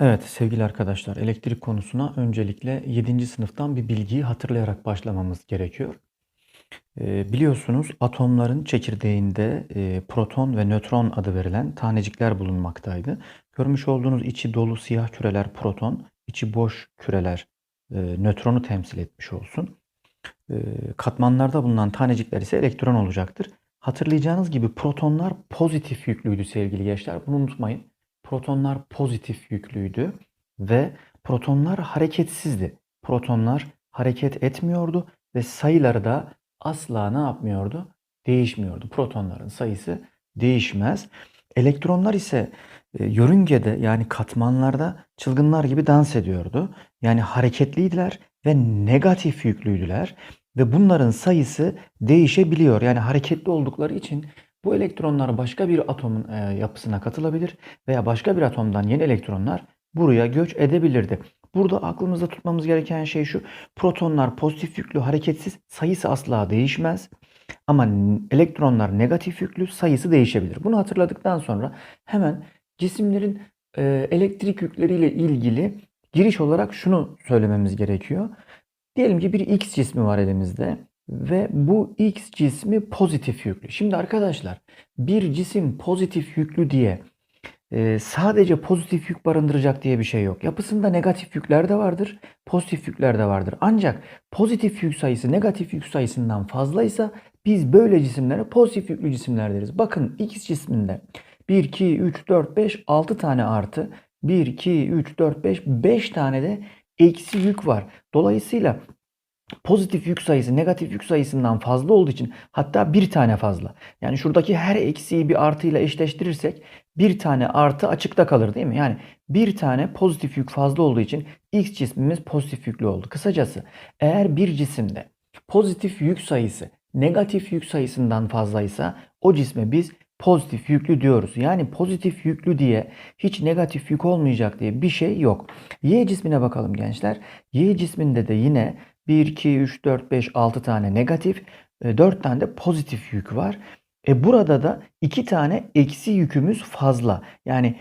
Evet sevgili arkadaşlar elektrik konusuna öncelikle 7. sınıftan bir bilgiyi hatırlayarak başlamamız gerekiyor. Ee, biliyorsunuz atomların çekirdeğinde e, proton ve nötron adı verilen tanecikler bulunmaktaydı. Görmüş olduğunuz içi dolu siyah küreler proton, içi boş küreler e, nötronu temsil etmiş olsun. E, katmanlarda bulunan tanecikler ise elektron olacaktır. Hatırlayacağınız gibi protonlar pozitif yüklüydü sevgili gençler. Bunu unutmayın. Protonlar pozitif yüklüydü ve protonlar hareketsizdi. Protonlar hareket etmiyordu ve sayıları da asla ne yapmıyordu? Değişmiyordu. Protonların sayısı değişmez. Elektronlar ise e, yörüngede yani katmanlarda çılgınlar gibi dans ediyordu. Yani hareketliydiler ve negatif yüklüydüler ve bunların sayısı değişebiliyor. Yani hareketli oldukları için bu elektronlar başka bir atomun e, yapısına katılabilir veya başka bir atomdan yeni elektronlar buraya göç edebilirdi. Burada aklımızda tutmamız gereken şey şu. Protonlar pozitif yüklü, hareketsiz, sayısı asla değişmez. Ama elektronlar negatif yüklü, sayısı değişebilir. Bunu hatırladıktan sonra hemen cisimlerin e, elektrik yükleriyle ilgili giriş olarak şunu söylememiz gerekiyor. Diyelim ki bir X cismi var elimizde ve bu X cismi pozitif yüklü. Şimdi arkadaşlar bir cisim pozitif yüklü diye e, sadece pozitif yük barındıracak diye bir şey yok. Yapısında negatif yükler de vardır, pozitif yükler de vardır. Ancak pozitif yük sayısı negatif yük sayısından fazlaysa biz böyle cisimlere pozitif yüklü cisimler deriz. Bakın X cisminde 1, 2, 3, 4, 5, 6 tane artı 1, 2, 3, 4, 5, 5 tane de eksi yük var. Dolayısıyla pozitif yük sayısı negatif yük sayısından fazla olduğu için hatta bir tane fazla. Yani şuradaki her eksiği bir artıyla eşleştirirsek bir tane artı açıkta kalır değil mi? Yani bir tane pozitif yük fazla olduğu için X cismimiz pozitif yüklü oldu. Kısacası eğer bir cisimde pozitif yük sayısı negatif yük sayısından fazlaysa o cisme biz pozitif yüklü diyoruz. Yani pozitif yüklü diye hiç negatif yük olmayacak diye bir şey yok. Y cismine bakalım gençler. Y cisminde de yine 1, 2, 3, 4, 5, 6 tane negatif, 4 e, tane de pozitif yük var. E burada da 2 tane eksi yükümüz fazla. Yani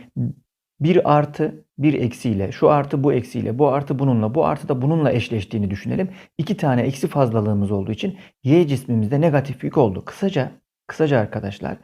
bir artı bir eksiyle, şu artı bu eksiyle, bu artı bununla, bu artı da bununla eşleştiğini düşünelim. İki tane eksi fazlalığımız olduğu için Y cismimizde negatif yük oldu. Kısaca, kısaca arkadaşlar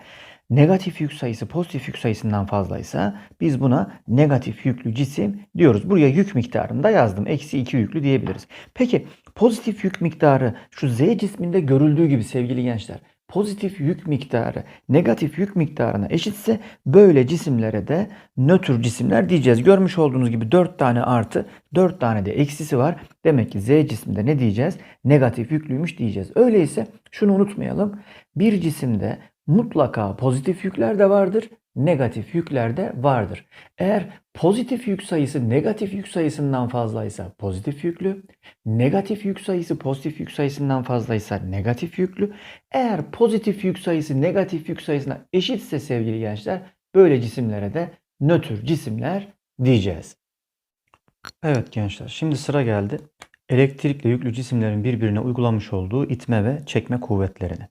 negatif yük sayısı pozitif yük sayısından fazlaysa biz buna negatif yüklü cisim diyoruz. Buraya yük miktarını da yazdım. Eksi 2 yüklü diyebiliriz. Peki pozitif yük miktarı şu Z cisminde görüldüğü gibi sevgili gençler pozitif yük miktarı negatif yük miktarına eşitse böyle cisimlere de nötr cisimler diyeceğiz. Görmüş olduğunuz gibi 4 tane artı 4 tane de eksisi var. Demek ki Z cisminde ne diyeceğiz? Negatif yüklüymüş diyeceğiz. Öyleyse şunu unutmayalım. Bir cisimde mutlaka pozitif yükler de vardır, negatif yükler de vardır. Eğer pozitif yük sayısı negatif yük sayısından fazlaysa pozitif yüklü, negatif yük sayısı pozitif yük sayısından fazlaysa negatif yüklü. Eğer pozitif yük sayısı negatif yük sayısına eşitse sevgili gençler böyle cisimlere de nötr cisimler diyeceğiz. Evet gençler şimdi sıra geldi elektrikle yüklü cisimlerin birbirine uygulamış olduğu itme ve çekme kuvvetlerine.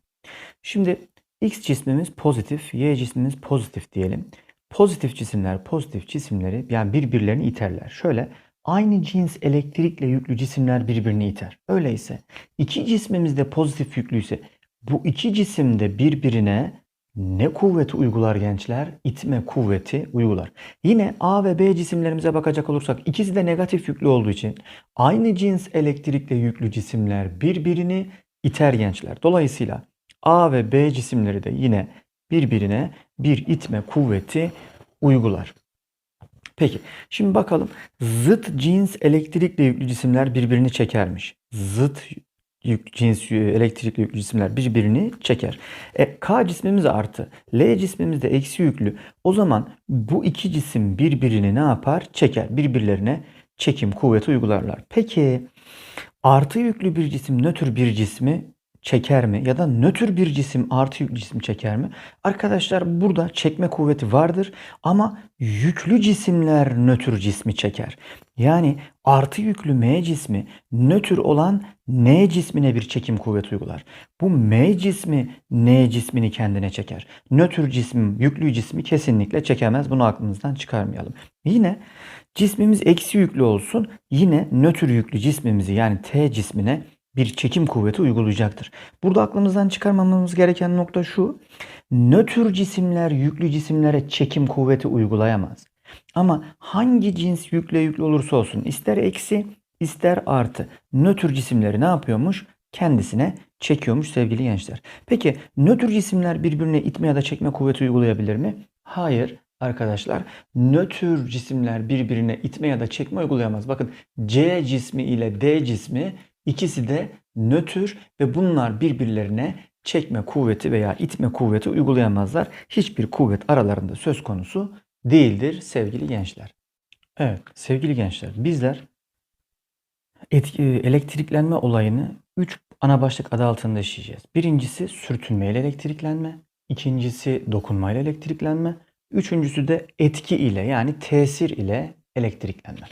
Şimdi X cismimiz pozitif, Y cismimiz pozitif diyelim. Pozitif cisimler pozitif cisimleri yani birbirlerini iterler. Şöyle aynı cins elektrikle yüklü cisimler birbirini iter. Öyleyse iki cismimiz de pozitif yüklüyse bu iki cisim de birbirine ne kuvveti uygular gençler? İtme kuvveti uygular. Yine A ve B cisimlerimize bakacak olursak ikisi de negatif yüklü olduğu için aynı cins elektrikle yüklü cisimler birbirini iter gençler. Dolayısıyla A ve B cisimleri de yine birbirine bir itme kuvveti uygular. Peki şimdi bakalım zıt cins elektrikle yüklü cisimler birbirini çekermiş. Zıt yük, cins elektrikli yüklü cisimler birbirini çeker. E, K cismimiz artı, L cismimiz de eksi yüklü. O zaman bu iki cisim birbirini ne yapar? Çeker. Birbirlerine çekim kuvveti uygularlar. Peki artı yüklü bir cisim nötr bir cismi çeker mi? Ya da nötr bir cisim artı yüklü cisim çeker mi? Arkadaşlar burada çekme kuvveti vardır ama yüklü cisimler nötr cismi çeker. Yani artı yüklü M cismi nötr olan N cismine bir çekim kuvveti uygular. Bu M cismi N cismini kendine çeker. Nötr cisim yüklü cismi kesinlikle çekemez. Bunu aklımızdan çıkarmayalım. Yine cismimiz eksi yüklü olsun. Yine nötr yüklü cismimizi yani T cismine bir çekim kuvveti uygulayacaktır. Burada aklımızdan çıkarmamamız gereken nokta şu. Nötr cisimler yüklü cisimlere çekim kuvveti uygulayamaz. Ama hangi cins yükle yüklü olursa olsun ister eksi ister artı nötr cisimleri ne yapıyormuş? Kendisine çekiyormuş sevgili gençler. Peki nötr cisimler birbirine itme ya da çekme kuvveti uygulayabilir mi? Hayır arkadaşlar. Nötr cisimler birbirine itme ya da çekme uygulayamaz. Bakın C cismi ile D cismi ikisi de nötr ve bunlar birbirlerine çekme kuvveti veya itme kuvveti uygulayamazlar. Hiçbir kuvvet aralarında söz konusu değildir sevgili gençler. Evet sevgili gençler bizler etki, elektriklenme olayını 3 ana başlık adı altında işleyeceğiz. Birincisi sürtünme ile elektriklenme, ikincisi dokunma ile elektriklenme, üçüncüsü de etki ile yani tesir ile elektriklenme.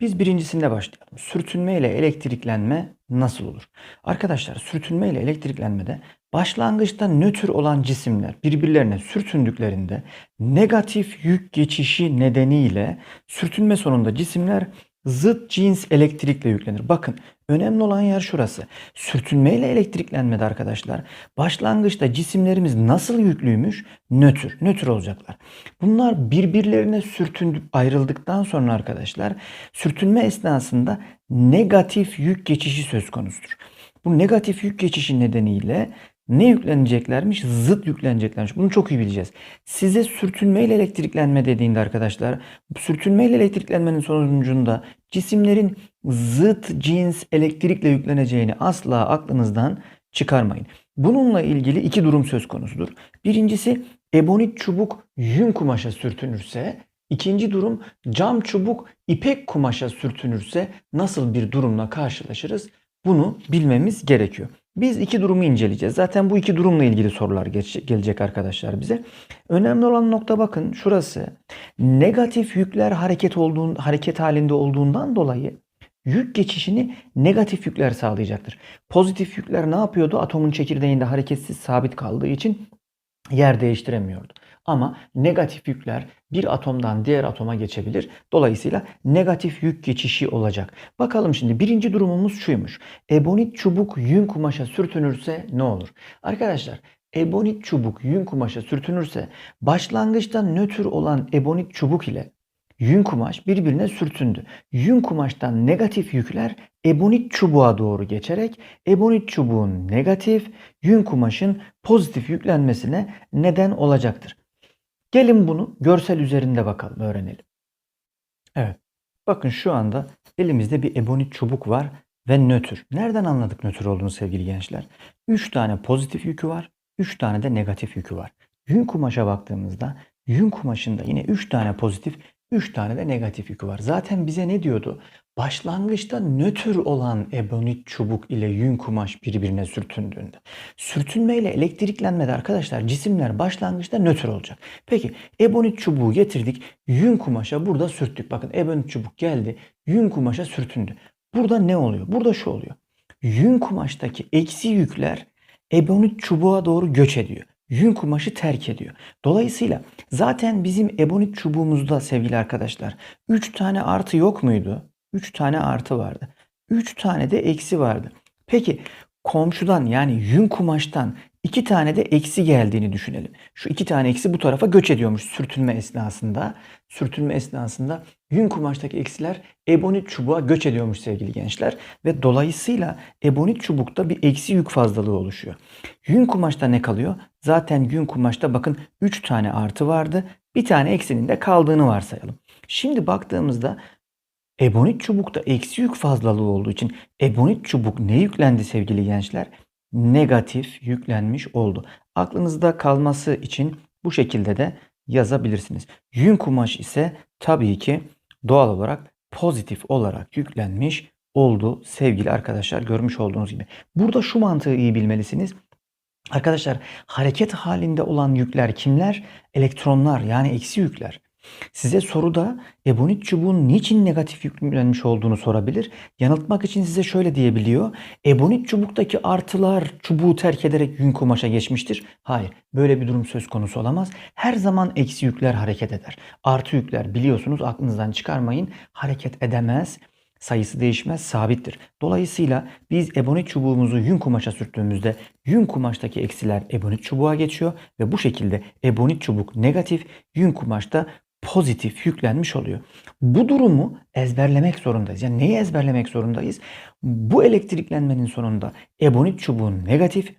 Biz birincisinde başlayalım. Sürtünme ile elektriklenme nasıl olur? Arkadaşlar sürtünme ile elektriklenmede başlangıçta nötr olan cisimler birbirlerine sürtündüklerinde negatif yük geçişi nedeniyle sürtünme sonunda cisimler zıt cins elektrikle yüklenir. Bakın önemli olan yer şurası. Sürtünme ile elektriklenmede arkadaşlar başlangıçta cisimlerimiz nasıl yüklüymüş? Nötr. Nötr olacaklar. Bunlar birbirlerine sürtündü ayrıldıktan sonra arkadaşlar sürtünme esnasında negatif yük geçişi söz konusudur. Bu negatif yük geçişi nedeniyle ne yükleneceklermiş? Zıt yükleneceklermiş. Bunu çok iyi bileceğiz. Size sürtünme ile elektriklenme dediğinde arkadaşlar sürtünme ile elektriklenmenin sonucunda cisimlerin zıt cins elektrikle yükleneceğini asla aklınızdan çıkarmayın. Bununla ilgili iki durum söz konusudur. Birincisi ebonit çubuk yün kumaşa sürtünürse, ikinci durum cam çubuk ipek kumaşa sürtünürse nasıl bir durumla karşılaşırız? Bunu bilmemiz gerekiyor. Biz iki durumu inceleyeceğiz. Zaten bu iki durumla ilgili sorular gelecek arkadaşlar bize. Önemli olan nokta bakın şurası. Negatif yükler hareket olduğun hareket halinde olduğundan dolayı yük geçişini negatif yükler sağlayacaktır. Pozitif yükler ne yapıyordu? Atomun çekirdeğinde hareketsiz sabit kaldığı için yer değiştiremiyordu. Ama negatif yükler bir atomdan diğer atoma geçebilir. Dolayısıyla negatif yük geçişi olacak. Bakalım şimdi birinci durumumuz şuymuş. Ebonit çubuk yün kumaşa sürtünürse ne olur? Arkadaşlar ebonit çubuk yün kumaşa sürtünürse başlangıçta nötr olan ebonit çubuk ile yün kumaş birbirine sürtündü. Yün kumaştan negatif yükler ebonit çubuğa doğru geçerek ebonit çubuğun negatif, yün kumaşın pozitif yüklenmesine neden olacaktır. Gelin bunu görsel üzerinde bakalım, öğrenelim. Evet. Bakın şu anda elimizde bir ebonit çubuk var ve nötr. Nereden anladık nötr olduğunu sevgili gençler? 3 tane pozitif yükü var, 3 tane de negatif yükü var. Yün kumaşa baktığımızda yün kumaşında yine 3 tane pozitif, 3 tane de negatif yükü var. Zaten bize ne diyordu? Başlangıçta nötr olan ebonit çubuk ile yün kumaş birbirine sürtündüğünde. Sürtünme ile elektriklenmede arkadaşlar cisimler başlangıçta nötr olacak. Peki ebonit çubuğu getirdik. Yün kumaşa burada sürttük. Bakın ebonit çubuk geldi. Yün kumaşa sürtündü. Burada ne oluyor? Burada şu oluyor. Yün kumaştaki eksi yükler ebonit çubuğa doğru göç ediyor yün kumaşı terk ediyor. Dolayısıyla zaten bizim ebonit çubuğumuzda sevgili arkadaşlar 3 tane artı yok muydu? 3 tane artı vardı. 3 tane de eksi vardı. Peki komşudan yani yün kumaştan 2 tane de eksi geldiğini düşünelim. Şu 2 tane eksi bu tarafa göç ediyormuş sürtünme esnasında. Sürtünme esnasında yün kumaştaki eksiler ebonit çubuğa göç ediyormuş sevgili gençler. Ve dolayısıyla ebonit çubukta bir eksi yük fazlalığı oluşuyor. Yün kumaşta ne kalıyor? Zaten yün kumaşta bakın 3 tane artı vardı. Bir tane eksinin de kaldığını varsayalım. Şimdi baktığımızda ebonit çubukta eksi yük fazlalığı olduğu için ebonit çubuk ne yüklendi sevgili gençler? Negatif yüklenmiş oldu. Aklınızda kalması için bu şekilde de yazabilirsiniz. Yün kumaş ise tabii ki doğal olarak pozitif olarak yüklenmiş oldu sevgili arkadaşlar görmüş olduğunuz gibi. Burada şu mantığı iyi bilmelisiniz. Arkadaşlar hareket halinde olan yükler kimler? Elektronlar yani eksi yükler. Size soruda ebonit çubuğun niçin negatif yüklenmiş olduğunu sorabilir. Yanıltmak için size şöyle diyebiliyor. Ebonit çubuktaki artılar çubuğu terk ederek yün kumaşa geçmiştir. Hayır böyle bir durum söz konusu olamaz. Her zaman eksi yükler hareket eder. Artı yükler biliyorsunuz aklınızdan çıkarmayın hareket edemez sayısı değişmez, sabittir. Dolayısıyla biz ebonit çubuğumuzu yün kumaşa sürttüğümüzde yün kumaştaki eksiler ebonit çubuğa geçiyor ve bu şekilde ebonit çubuk negatif, yün kumaşta pozitif yüklenmiş oluyor. Bu durumu ezberlemek zorundayız. Yani neyi ezberlemek zorundayız? Bu elektriklenmenin sonunda ebonit çubuğun negatif,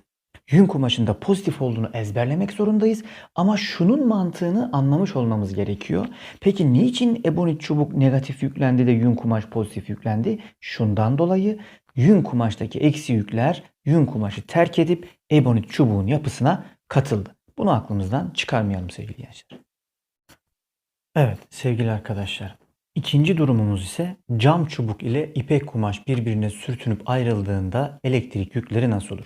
yün kumaşında pozitif olduğunu ezberlemek zorundayız. Ama şunun mantığını anlamış olmamız gerekiyor. Peki niçin ebonit çubuk negatif yüklendi de yün kumaş pozitif yüklendi? Şundan dolayı yün kumaştaki eksi yükler yün kumaşı terk edip ebonit çubuğun yapısına katıldı. Bunu aklımızdan çıkarmayalım sevgili gençler. Evet sevgili arkadaşlar. İkinci durumumuz ise cam çubuk ile ipek kumaş birbirine sürtünüp ayrıldığında elektrik yükleri nasıl olur?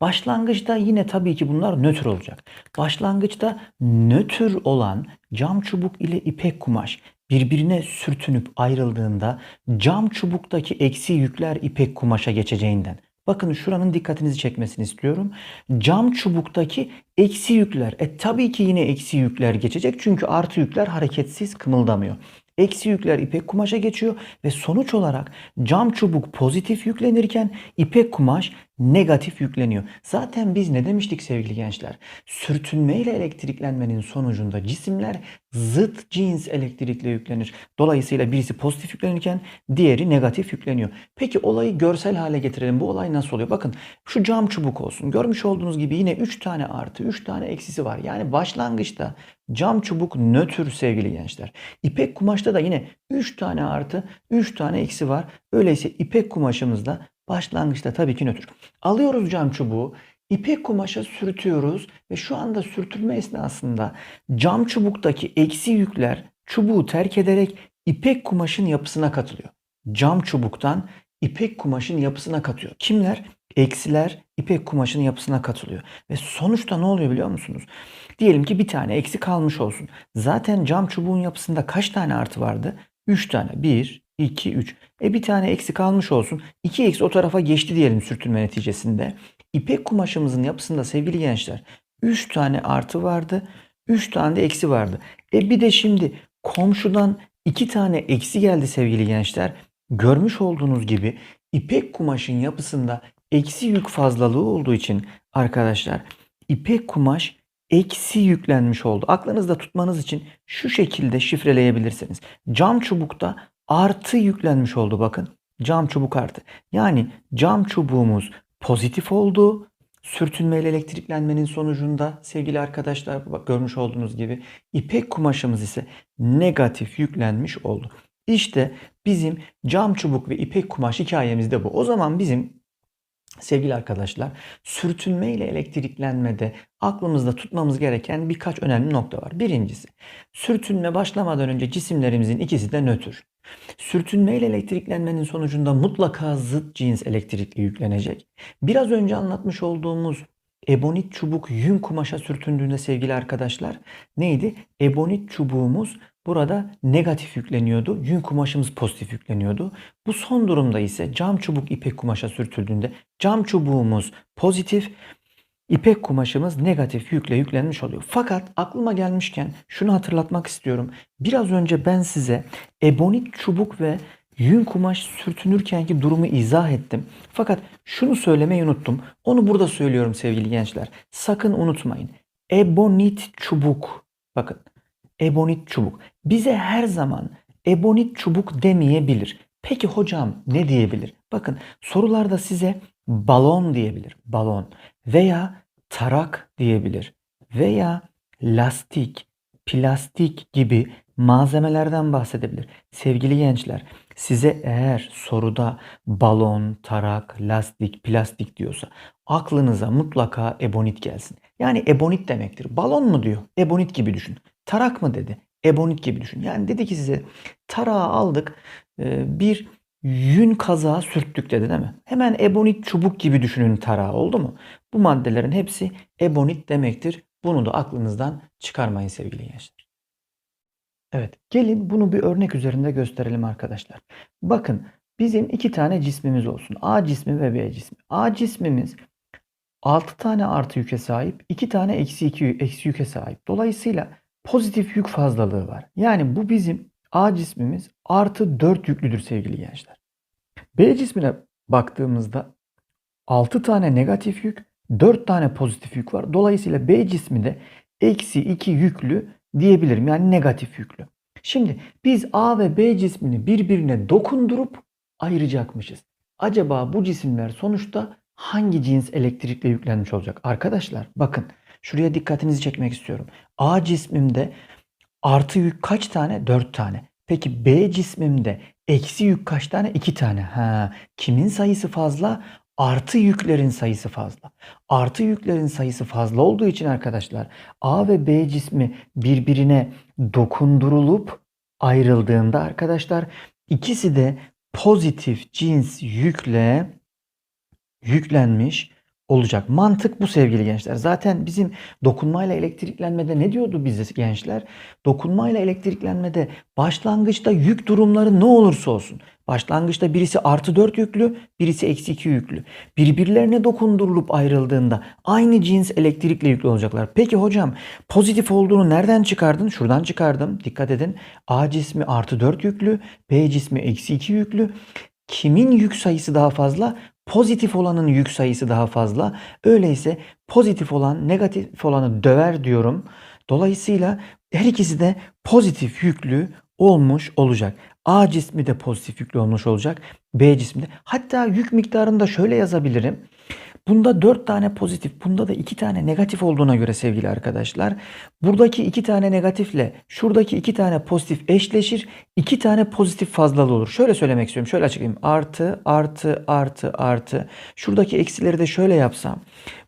Başlangıçta yine tabii ki bunlar nötr olacak. Başlangıçta nötr olan cam çubuk ile ipek kumaş birbirine sürtünüp ayrıldığında cam çubuktaki eksi yükler ipek kumaşa geçeceğinden. Bakın şuranın dikkatinizi çekmesini istiyorum. Cam çubuktaki eksi yükler. E tabii ki yine eksi yükler geçecek. Çünkü artı yükler hareketsiz kımıldamıyor. Eksi yükler ipek kumaşa geçiyor ve sonuç olarak cam çubuk pozitif yüklenirken ipek kumaş negatif yükleniyor. Zaten biz ne demiştik sevgili gençler? Sürtünme ile elektriklenmenin sonucunda cisimler zıt cins elektrikle yüklenir. Dolayısıyla birisi pozitif yüklenirken diğeri negatif yükleniyor. Peki olayı görsel hale getirelim. Bu olay nasıl oluyor? Bakın şu cam çubuk olsun. Görmüş olduğunuz gibi yine 3 tane artı, 3 tane eksisi var. Yani başlangıçta cam çubuk nötr sevgili gençler. İpek kumaşta da yine 3 tane artı, 3 tane eksi var. Öyleyse ipek kumaşımızda Başlangıçta tabii ki nötr. Alıyoruz cam çubuğu, ipek kumaşa sürtüyoruz ve şu anda sürtülme esnasında cam çubuktaki eksi yükler çubuğu terk ederek ipek kumaşın yapısına katılıyor. Cam çubuktan ipek kumaşın yapısına katıyor. Kimler? Eksiler ipek kumaşın yapısına katılıyor. Ve sonuçta ne oluyor biliyor musunuz? Diyelim ki bir tane eksi kalmış olsun. Zaten cam çubuğun yapısında kaç tane artı vardı? 3 tane. 1, 2, 3. E bir tane eksi kalmış olsun. 2 eksi o tarafa geçti diyelim sürtünme neticesinde. İpek kumaşımızın yapısında sevgili gençler 3 tane artı vardı. 3 tane de eksi vardı. E bir de şimdi komşudan 2 tane eksi geldi sevgili gençler. Görmüş olduğunuz gibi ipek kumaşın yapısında eksi yük fazlalığı olduğu için arkadaşlar ipek kumaş eksi yüklenmiş oldu. Aklınızda tutmanız için şu şekilde şifreleyebilirsiniz. Cam çubukta artı yüklenmiş oldu bakın. Cam çubuk artı. Yani cam çubuğumuz pozitif oldu. Sürtünmeyle elektriklenmenin sonucunda sevgili arkadaşlar bak görmüş olduğunuz gibi ipek kumaşımız ise negatif yüklenmiş oldu. İşte bizim cam çubuk ve ipek kumaş hikayemiz de bu. O zaman bizim Sevgili arkadaşlar, sürtünme ile elektriklenmede aklımızda tutmamız gereken birkaç önemli nokta var. Birincisi, sürtünme başlamadan önce cisimlerimizin ikisi de nötr. Sürtünme ile elektriklenmenin sonucunda mutlaka zıt cins elektrikli yüklenecek. Biraz önce anlatmış olduğumuz ebonit çubuk yün kumaşa sürtündüğünde sevgili arkadaşlar neydi? Ebonit çubuğumuz burada negatif yükleniyordu. Yün kumaşımız pozitif yükleniyordu. Bu son durumda ise cam çubuk ipek kumaşa sürtüldüğünde cam çubuğumuz pozitif, ipek kumaşımız negatif yükle yüklenmiş oluyor. Fakat aklıma gelmişken şunu hatırlatmak istiyorum. Biraz önce ben size ebonit çubuk ve yün kumaş sürtünürkenki durumu izah ettim. Fakat şunu söylemeyi unuttum. Onu burada söylüyorum sevgili gençler. Sakın unutmayın. Ebonit çubuk. Bakın. Ebonit çubuk. Bize her zaman ebonit çubuk demeyebilir. Peki hocam ne diyebilir? Bakın sorularda size balon diyebilir. Balon veya tarak diyebilir veya lastik, plastik gibi malzemelerden bahsedebilir. Sevgili gençler, size eğer soruda balon, tarak, lastik, plastik diyorsa aklınıza mutlaka ebonit gelsin. Yani ebonit demektir. Balon mu diyor? Ebonit gibi düşün. Tarak mı dedi? Ebonit gibi düşün. Yani dedi ki size tarağı aldık bir yün kazağı sürttük dedi değil mi? Hemen ebonit çubuk gibi düşünün tarağı oldu mu? Bu maddelerin hepsi ebonit demektir. Bunu da aklınızdan çıkarmayın sevgili gençler. Evet, gelin bunu bir örnek üzerinde gösterelim arkadaşlar. Bakın, bizim iki tane cismimiz olsun. A cismi ve B cismi. A cismimiz 6 tane artı yüke sahip, 2 tane eksi, 2, eksi yüke sahip. Dolayısıyla pozitif yük fazlalığı var. Yani bu bizim A cismimiz artı 4 yüklüdür sevgili gençler. B cismine baktığımızda 6 tane negatif yük, 4 tane pozitif yük var. Dolayısıyla B cismi de eksi 2 yüklü diyebilirim. Yani negatif yüklü. Şimdi biz A ve B cismini birbirine dokundurup ayıracakmışız. Acaba bu cisimler sonuçta hangi cins elektrikle yüklenmiş olacak? Arkadaşlar bakın şuraya dikkatinizi çekmek istiyorum. A cismimde artı yük kaç tane? 4 tane. Peki B cismimde eksi yük kaç tane? 2 tane. Ha, kimin sayısı fazla? Artı yüklerin sayısı fazla. Artı yüklerin sayısı fazla olduğu için arkadaşlar A ve B cismi birbirine dokundurulup ayrıldığında arkadaşlar ikisi de pozitif cins yükle yüklenmiş olacak. Mantık bu sevgili gençler. Zaten bizim dokunmayla elektriklenmede ne diyordu bize gençler? Dokunmayla elektriklenmede başlangıçta yük durumları ne olursa olsun. Başlangıçta birisi artı 4 yüklü, birisi eksi 2 yüklü. Birbirlerine dokundurulup ayrıldığında aynı cins elektrikle yüklü olacaklar. Peki hocam pozitif olduğunu nereden çıkardın? Şuradan çıkardım. Dikkat edin. A cismi artı 4 yüklü, B cismi eksi 2 yüklü. Kimin yük sayısı daha fazla? Pozitif olanın yük sayısı daha fazla. Öyleyse pozitif olan negatif olanı döver diyorum. Dolayısıyla her ikisi de pozitif yüklü olmuş olacak. A cismi de pozitif yüklü olmuş olacak. B cismi de. Hatta yük miktarını da şöyle yazabilirim. Bunda 4 tane pozitif, bunda da 2 tane negatif olduğuna göre sevgili arkadaşlar. Buradaki 2 tane negatifle şuradaki 2 tane pozitif eşleşir. 2 tane pozitif fazlalı olur. Şöyle söylemek istiyorum. Şöyle açıklayayım. Artı, artı, artı, artı. Şuradaki eksileri de şöyle yapsam.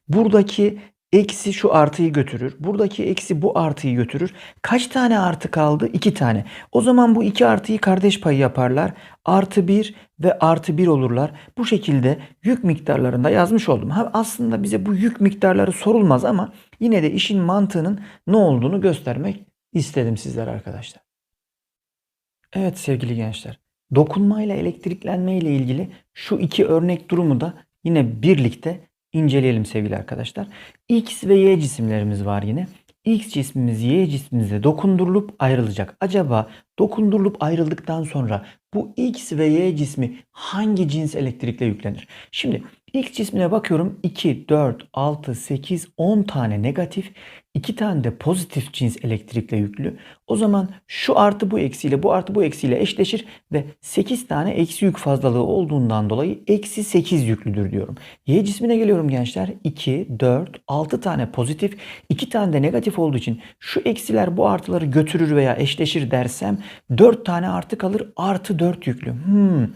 Buradaki Eksi şu artıyı götürür. Buradaki eksi bu artıyı götürür. Kaç tane artı kaldı? 2 tane. O zaman bu iki artıyı kardeş payı yaparlar. Artı 1 ve artı 1 olurlar. Bu şekilde yük miktarlarında yazmış oldum. Ha, aslında bize bu yük miktarları sorulmaz ama yine de işin mantığının ne olduğunu göstermek istedim sizlere arkadaşlar. Evet sevgili gençler. Dokunmayla elektriklenme ile ilgili şu iki örnek durumu da yine birlikte inceleyelim sevgili arkadaşlar. X ve Y cisimlerimiz var yine. X cismimiz Y cismimize dokundurulup ayrılacak. Acaba dokundurulup ayrıldıktan sonra bu X ve Y cismi hangi cins elektrikle yüklenir? Şimdi X cismine bakıyorum 2, 4, 6, 8, 10 tane negatif, 2 tane de pozitif cins elektrikle yüklü. O zaman şu artı bu eksiyle bu artı bu eksiyle eşleşir ve 8 tane eksi yük fazlalığı olduğundan dolayı eksi 8 yüklüdür diyorum. Y cismine geliyorum gençler. 2, 4, 6 tane pozitif, 2 tane de negatif olduğu için şu eksiler bu artıları götürür veya eşleşir dersem 4 tane artı kalır artı 4 yüklü. Hmm.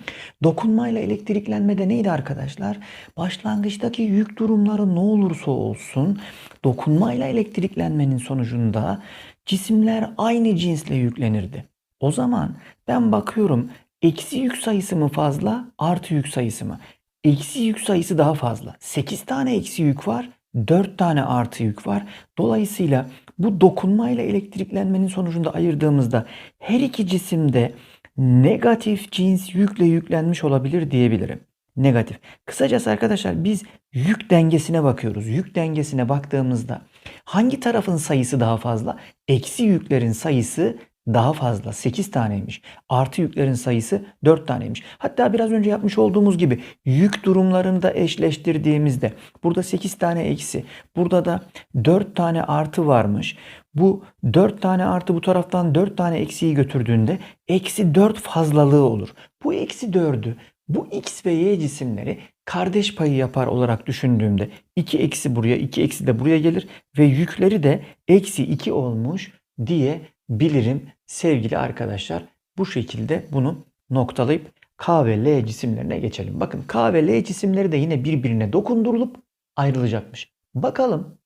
Dokunmayla elektriklenmede neydi arkadaşlar? Başlangıçtaki yük durumları ne olursa olsun dokunmayla elektriklenmenin sonucunda cisimler aynı cinsle yüklenirdi. O zaman ben bakıyorum eksi yük sayısı mı fazla artı yük sayısı mı? Eksi yük sayısı daha fazla. 8 tane eksi yük var 4 tane artı yük var. Dolayısıyla bu dokunmayla elektriklenmenin sonucunda ayırdığımızda her iki cisimde negatif cins yükle yüklenmiş olabilir diyebilirim. Negatif. Kısacası arkadaşlar biz yük dengesine bakıyoruz. Yük dengesine baktığımızda hangi tarafın sayısı daha fazla? Eksi yüklerin sayısı daha fazla 8 taneymiş. Artı yüklerin sayısı 4 taneymiş. Hatta biraz önce yapmış olduğumuz gibi yük durumlarını da eşleştirdiğimizde burada 8 tane eksi, burada da 4 tane artı varmış. Bu 4 tane artı bu taraftan 4 tane eksiyi götürdüğünde eksi 4 fazlalığı olur. Bu eksi 4'ü bu x ve y cisimleri kardeş payı yapar olarak düşündüğümde 2 eksi buraya 2 eksi de buraya gelir ve yükleri de eksi 2 olmuş diyebilirim sevgili arkadaşlar. Bu şekilde bunu noktalayıp K ve L cisimlerine geçelim. Bakın K ve L cisimleri de yine birbirine dokundurulup ayrılacakmış. Bakalım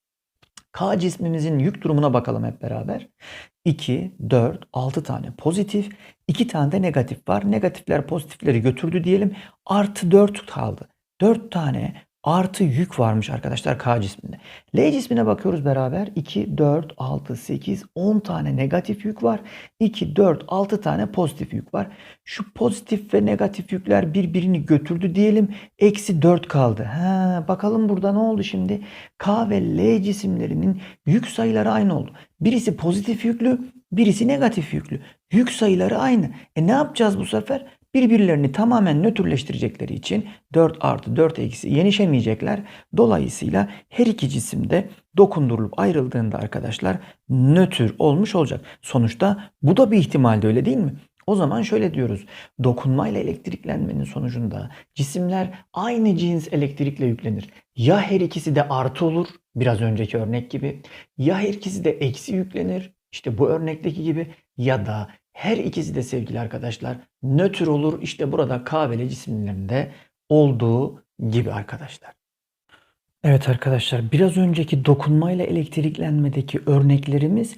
K cismimizin yük durumuna bakalım hep beraber. 2, 4, 6 tane pozitif, 2 tane de negatif var. Negatifler pozitifleri götürdü diyelim. Artı 4 kaldı. 4 tane artı yük varmış arkadaşlar K cisminde. L cismine bakıyoruz beraber. 2, 4, 6, 8, 10 tane negatif yük var. 2, 4, 6 tane pozitif yük var. Şu pozitif ve negatif yükler birbirini götürdü diyelim. Eksi 4 kaldı. Ha, bakalım burada ne oldu şimdi? K ve L cisimlerinin yük sayıları aynı oldu. Birisi pozitif yüklü, birisi negatif yüklü. Yük sayıları aynı. E ne yapacağız bu sefer? Birbirlerini tamamen nötrleştirecekleri için 4 artı 4 eksi yenişemeyecekler. Dolayısıyla her iki cisimde dokundurulup ayrıldığında arkadaşlar nötr olmuş olacak. Sonuçta bu da bir ihtimalde öyle değil mi? O zaman şöyle diyoruz. Dokunmayla elektriklenmenin sonucunda cisimler aynı cins elektrikle yüklenir. Ya her ikisi de artı olur biraz önceki örnek gibi ya her ikisi de eksi yüklenir işte bu örnekteki gibi ya da her ikisi de sevgili arkadaşlar nötr olur işte burada K ve L cisimlerinde olduğu gibi arkadaşlar. Evet arkadaşlar biraz önceki dokunmayla elektriklenmedeki örneklerimiz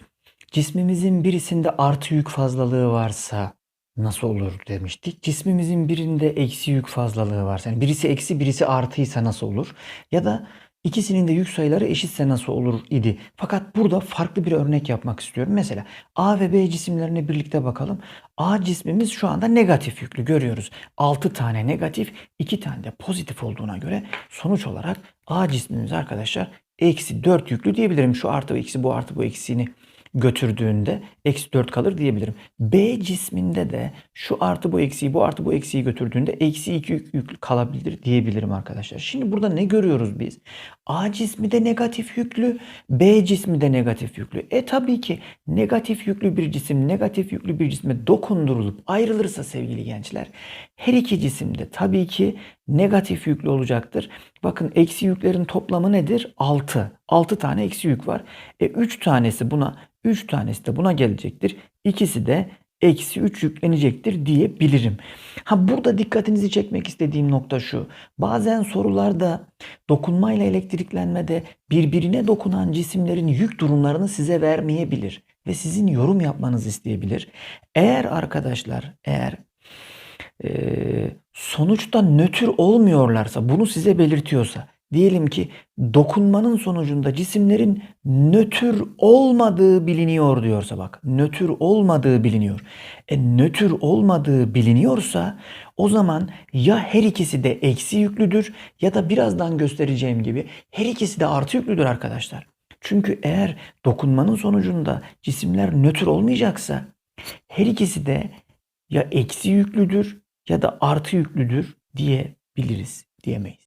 cismimizin birisinde artı yük fazlalığı varsa nasıl olur demiştik. Cismimizin birinde eksi yük fazlalığı varsa yani birisi eksi birisi artıysa nasıl olur? Ya da ikisinin de yük sayıları eşitse nasıl olur idi. Fakat burada farklı bir örnek yapmak istiyorum. Mesela A ve B cisimlerine birlikte bakalım. A cismimiz şu anda negatif yüklü görüyoruz. 6 tane negatif 2 tane de pozitif olduğuna göre sonuç olarak A cismimiz arkadaşlar eksi 4 yüklü diyebilirim. Şu artı bu eksi bu artı bu eksiğini götürdüğünde eksi 4 kalır diyebilirim. B cisminde de şu artı bu eksiği bu artı bu eksiği götürdüğünde eksi 2 yük, yük kalabilir diyebilirim arkadaşlar. Şimdi burada ne görüyoruz biz? A cismi de negatif yüklü, B cismi de negatif yüklü. E tabii ki negatif yüklü bir cisim negatif yüklü bir cisme dokundurulup ayrılırsa sevgili gençler her iki cisimde tabii ki negatif yüklü olacaktır. Bakın eksi yüklerin toplamı nedir? 6. 6 tane eksi yük var. E 3 tanesi buna 3 tanesi de buna gelecektir. İkisi de eksi 3 yüklenecektir diyebilirim. Ha burada dikkatinizi çekmek istediğim nokta şu. Bazen sorularda dokunmayla elektriklenmede birbirine dokunan cisimlerin yük durumlarını size vermeyebilir ve sizin yorum yapmanızı isteyebilir. Eğer arkadaşlar eğer sonuçta nötr olmuyorlarsa bunu size belirtiyorsa diyelim ki dokunmanın sonucunda cisimlerin nötr olmadığı biliniyor diyorsa bak nötr olmadığı biliniyor. E nötr olmadığı biliniyorsa o zaman ya her ikisi de eksi yüklüdür ya da birazdan göstereceğim gibi her ikisi de artı yüklüdür arkadaşlar. Çünkü eğer dokunmanın sonucunda cisimler nötr olmayacaksa her ikisi de ya eksi yüklüdür ya da artı yüklüdür diyebiliriz diyemeyiz.